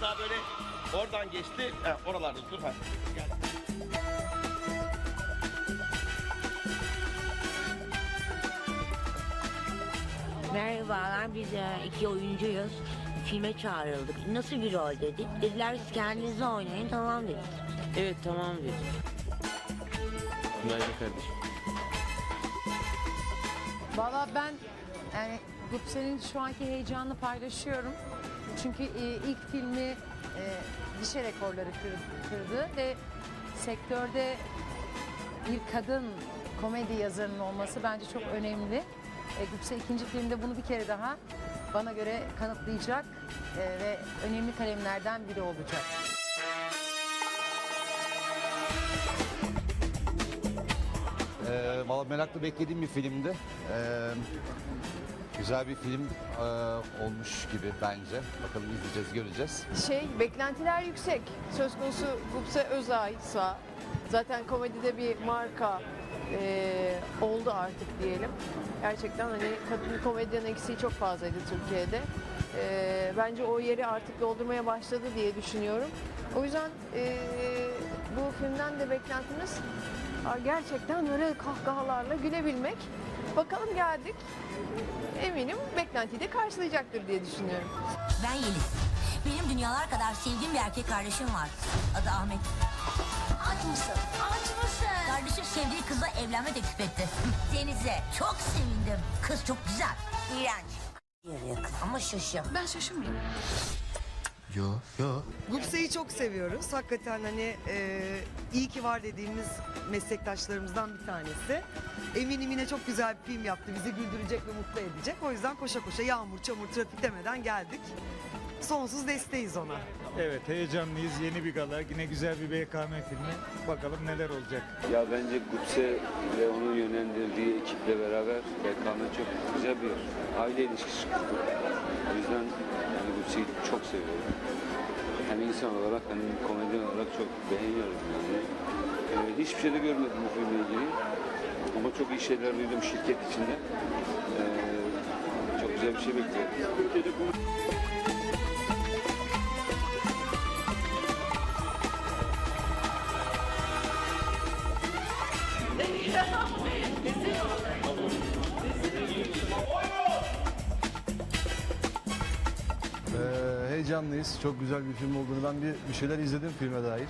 daha böyle oradan geçti. Ha, oralarda dur. Ha. Gel. Merhabalar, biz e, iki oyuncuyuz. Filme çağrıldık. Nasıl bir rol dedik. Dediler siz kendiniz oynayın, tamam dedik. Evet tamam dedi. Günaydın kardeşim. Valla ben yani Gupse'nin şu anki heyecanını paylaşıyorum. Çünkü e, ilk filmi e, gişe rekorları kır- kırdı ve sektörde bir kadın komedi yazarının olması bence çok önemli. E, Gupse ikinci filmde bunu bir kere daha bana göre kanıtlayacak ve önemli kalemlerden biri olacak. Ee, Valla merakla beklediğim bir filmdi. Ee, güzel bir film e, olmuş gibi bence. Bakalım izleyeceğiz, göreceğiz. Şey, beklentiler yüksek. Söz konusu Gupse Özay'sa zaten komedide bir marka eee, oldu artık diyelim. Gerçekten hani kadın komedyen eksiği çok fazlaydı Türkiye'de. Eee, bence o yeri artık doldurmaya başladı diye düşünüyorum. O yüzden eee, bu filmden de beklentimiz gerçekten böyle kahkahalarla gülebilmek. Bakalım geldik. Eminim beklentiyi de karşılayacaktır diye düşünüyorum. Ben Yeliz. Benim dünyalar kadar sevdiğim bir erkek kardeşim var. Adı Ahmet. Aç mısın? Aç mısın? Kardeşim sevdiği kızla evlenme teklif etti. Deniz'e çok sevindim. Kız çok güzel. İğrenç. Ama şaşım. Ben şaşırmayayım. Yo, yo. Gupse'yi çok seviyoruz. Hakikaten hani e, iyi ki var dediğimiz meslektaşlarımızdan bir tanesi. Eminim yine çok güzel bir film yaptı. Bizi güldürecek ve mutlu edecek. O yüzden koşa koşa yağmur, çamur, trafik demeden geldik. Sonsuz desteğiz ona. Evet heyecanlıyız. Yeni bir gala. Yine güzel bir BKM filmi. Bakalım neler olacak. Ya bence Gupse ve onun yönlendirdiği ekiple beraber BKM çok güzel bir aile ilişkisi kurdu. O yüzden yani Gupse'yi çok seviyorum. Hem insan olarak hem komedyen olarak çok beğeniyorum yani. Ee, hiçbir şey de görmedim bu filmle ilgili. Ama çok iyi şeyler duydum şirket içinde. Ee, bir şey bekliyorum. Ee, heyecanlıyız. Çok güzel bir film olduğunu ben bir, bir şeyler izledim filme dair.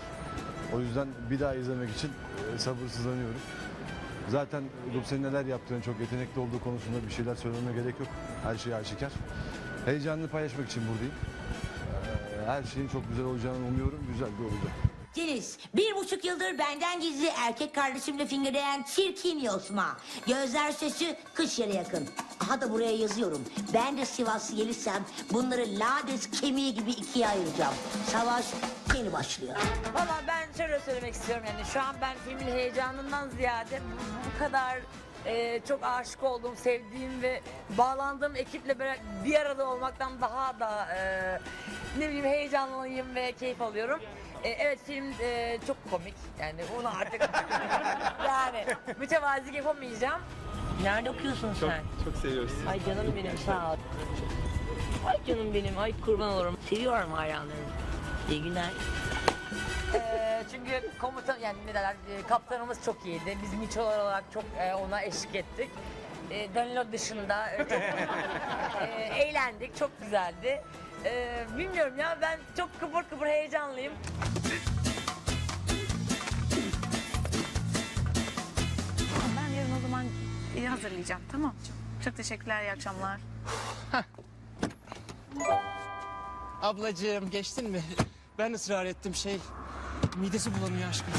O yüzden bir daha izlemek için e, sabırsızlanıyorum. Zaten Gupse'nin neler yaptığını, çok yetenekli olduğu konusunda bir şeyler söylememe gerek yok. Her şey aşikar. Heyecanını paylaşmak için buradayım. Ee, her şeyin çok güzel olacağını umuyorum. Güzel de olacak. Deniz, bir buçuk yıldır benden gizli erkek kardeşimle fingirleyen çirkin yosma. Gözler sesi kış yere yakın. Aha da buraya yazıyorum. Ben de Sivaslı Yelizsem bunları lades kemiği gibi ikiye ayıracağım. Savaş yeni başlıyor. Valla ben şöyle söylemek istiyorum yani şu an ben filmin heyecanından ziyade bu, bu kadar e, çok aşık olduğum, sevdiğim ve bağlandığım ekiple bera- bir arada olmaktan daha da e, ne bileyim heyecanlıyım ve keyif alıyorum. E, evet film e, çok komik yani onu artık yani mütevazilik yapamayacağım. Nerede okuyorsun sen? Çok seviyoruz. Ay canım benim, sağ ol. Ay canım benim, ay kurban olurum. Seviyorum hayranlarımı. İyi günler. E, çünkü komutan yani ne derler e, kaptanımız çok iyiydi. Biz Miçolar olarak çok e, ona eşlik ettik. E, Danilo dışında e, çok e, eğlendik. Çok güzeldi. E, bilmiyorum ya ben çok kıpır kıpır heyecanlıyım. Hazırlayacağım. Tamam. Çok, teşekkürler. iyi akşamlar. Ablacığım geçtin mi? Ben ısrar ettim şey. Midesi bulanıyor aşkım.